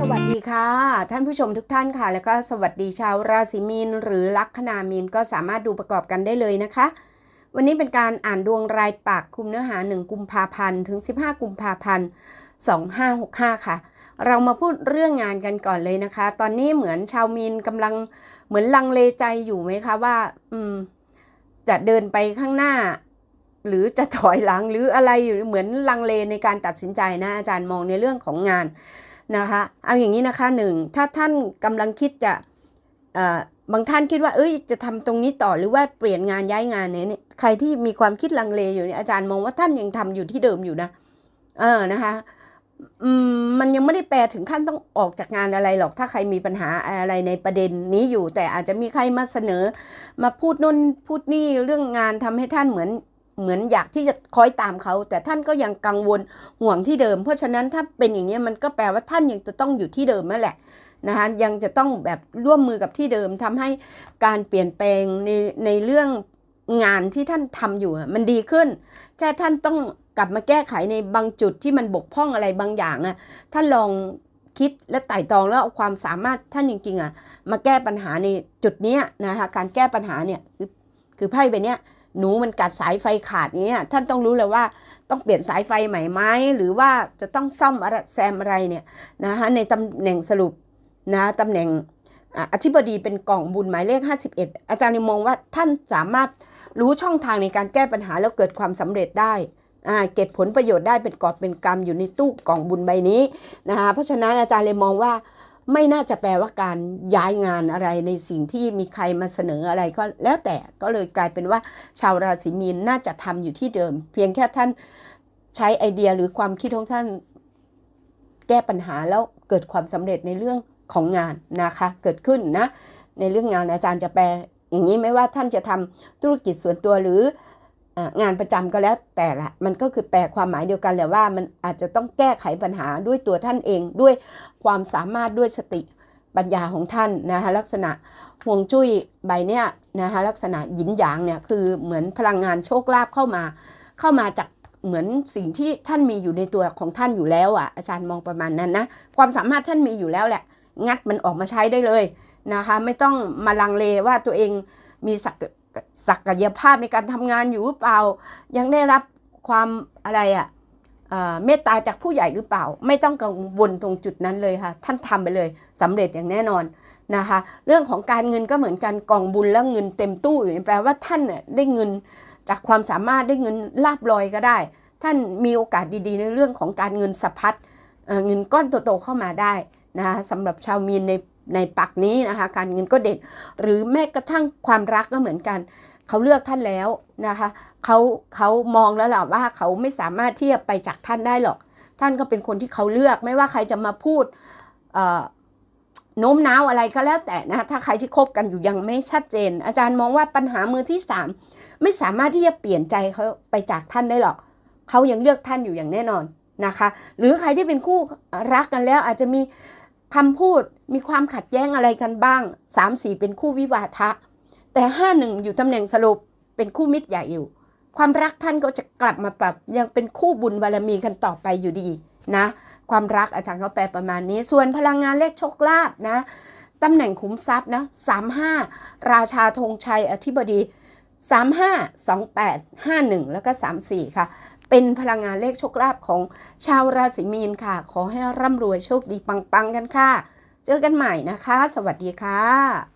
สวัสดีค่ะ ท่านผู้ชมทุกท่านค่ะ แล้วก็สวัสดีชาวราศีมีน หรือลัคนามีนก็สามารถดูประกอบกันได้เลยนะคะ วันนี้เป็นการอ่านดวงรายปากคุมเนื้อหา 1 กุมภาพันธ์ถึง 15 กุมภาพันธ์2565 ค่ะ เรามาพูดเรื่องงานกันก่อนเลยนะคะ ตอนนี้เหมือนชาวมีนกำลังเหมือนลังเลใจอยู่ไหมคะว่า อืม จะเดินไปข้างหน้า หรือจะถอยหลังหรืออะไรอยู่เหมือนลังเลในการตัดสินใจนะอาจารย์มองในเรื่องของงาน นะคะเอาอย่างนี้นะคะหนึ่งถ้าท่านกำลังคิดจะบางท่านคิดว่าเอ้ยจะทำตรงนี้ต่อหรือว่าเปลี่ยนงานย้ายงานเนี่ยใครที่มีความคิดลังเลอยู่เนี่ยอาจารย์มองว่าท่านยังทำอยู่ที่เดิมอยู่นะเออนะคะมันยังไม่ได้แปลถึงขั้นต้องออกจากงานอะไรหรอก ถ้าใครมีปัญหาอะไรในประเด็นนี้อยู่ แต่อาจจะมีใครมาเสนอ มาพูดนู่นพูดนี่เรื่องงานทำให้ท่านเหมือน เหมือนอยากที่จะคอยตามเขา แต่ท่านก็ยังกังวลห่วงที่เดิม เพราะฉะนั้นถ้าเป็นอย่างนี้มันก็แปลว่าท่านยังจะต้องอยู่ที่เดิมนั่นแหละนะคะยังจะต้องแบบร่วมมือกับที่เดิมทำให้การเปลี่ยนแปลงในในเรื่องงานที่ท่านทำอยู่มันดีขึ้น แค่ท่านต้องกลับมาแก้ไขในบางจุดที่มันบกพร่องอะไรบางอย่างอะท่านลองคิดและไต่ตองแล้วเอาความสามารถท่านจริงๆอะมาแก้ปัญหาในจุดนี้นะคะการแก้ปัญหาเนี่ยคือคือไพ่ใบเนี้ย หนูมันกัดสายไฟขาดเนี้ยท่านต้องรู้เลยว่าต้องเปลี่ยนสายไฟใหม่ไหมหรือว่าจะต้องซ่อมอะไรแซมอะไรเนี่ยนะคะในตำแหน่งสรุปนะตำแหน่งอธิบดีเป็นกล่องบุญหมายเลข 51 อาจารย์มองว่าท่านสามารถรู้ช่องทางในการแก้ปัญหาแล้วเกิดความสำเร็จได้เก็บผลประโยชน์ได้เป็นกอบเป็นกรรมอยู่ในตู้กล่องบุญใบนี้นะคะเพราะฉะนั้นอาจารย์เลยมองว่า ไม่น่าจะแปลว่าการย้ายงานอะไรในสิ่งที่มีใครมาเสนออะไรก็แล้วแต่ก็เลยกลายเป็นว่าชาวราศีมีนน่าจะทำอยู่ที่เดิม เพียงแค่ท่านใช้ไอเดียหรือความคิดของท่านแก้ปัญหาแล้วเกิดความสำเร็จในเรื่องของงานนะคะ เกิดขึ้นนะในเรื่องงานอาจารย์จะแปลอย่างนี้ไม่ว่าท่านจะทำธุรกิจส่วนตัวหรือ งานประจำก็แล้วแต่ละมันก็คือแปลความหมายเดียวกันแหละว่ามันอาจจะต้องแก้ไขปัญหาด้วยตัวท่านเองด้วยความสามารถด้วยสติปัญญาของท่านนะคะลักษณะห่วงจุ้ยใบเนี้ยนะคะลักษณะหยินหยางเนี่ยคือเหมือนพลังงานโชคลาภเข้ามา เข้ามาจากเหมือนสิ่งที่ท่านมีอยู่ในตัวของท่านอยู่แล้วอะอาจารย์มองประมาณนั้นนะความสามารถท่านมีอยู่แล้วแหละ งัดมันออกมาใช้ได้เลยนะคะไม่ต้องมาลังเลว่าตัวเองมีศัก ศักยภาพในการทำงานอยู่หรือเปล่า ยังได้รับความอะไรอะ่ะเมตตาจากผู้ใหญ่หรือเปล่า ไม่ต้องกังวลตรงจุดนั้นเลยค่ะ ท่านทำไปเลยสำเร็จอย่างแน่นอนนะคะ เรื่องของการเงินก็เหมือนกันกองบุญแล้วเงินเต็มตู้อยู่แปลว่าท่านเนี่ยได้เงินจากความสามารถได้เงินลาบลอยก็ได้ ท่านมีโอกาสดีๆ ในเรื่องของการเงินสะพัดเเงินก้อนโตๆเข้ามาได้นะคะสำหรับชาวมีนใน ในปักนี้นะคะ การเงินก็เด่น หรือแม้กระทั่งความรักก็เหมือนกัน เขาเลือกท่านแล้วนะคะเขาเขามองแล้วแหละว่าเขาไม่สามารถที่จะไปจากท่านได้หรอก ท่านก็เป็นคนที่เขาเลือก ไม่ว่าใครจะมาพูดโน้มน้าวอะไรก็แล้วแต่นะถ้าใครที่คบกันอยู่ยังไม่ชัดเจน อาจารย์มองว่าปัญหามือที่สามไม่สามารถที่จะเปลี่ยนใจเขาไปจากท่านได้หรอก เขายังเลือกท่านอยู่อย่างแน่นอนนะคะ หรือใครที่เป็นคู่รักกันแล้วอาจจะมี คำพูดมีความขัดแย้งอะไรกันบ้าง 3 4 เป็นคู่วิวาทะ แต่ 5 1 อยู่ตำแหน่งสรุปเป็นคู่มิตรใหญ่อยู่ ความรักท่านก็จะกลับมาปรับยังเป็นคู่บุญบารมีกันต่อไปอยู่ดีนะ ความรักอาจารย์เขาแปลประมาณนี้ ส่วนพลังงานเลขโชคลาภนะตำแหน่งขุมทรัพย์นะ35ราชาธงชัยอธิบดี 35 28 51 แล้วก็ 34 ค่ะ เป็นพลังงานเลขโชคลาภของชาวราศีมีนค่ะ ขอให้ร่ำรวยโชคดีปังๆกันค่ะ เจอกันใหม่นะคะ สวัสดีค่ะ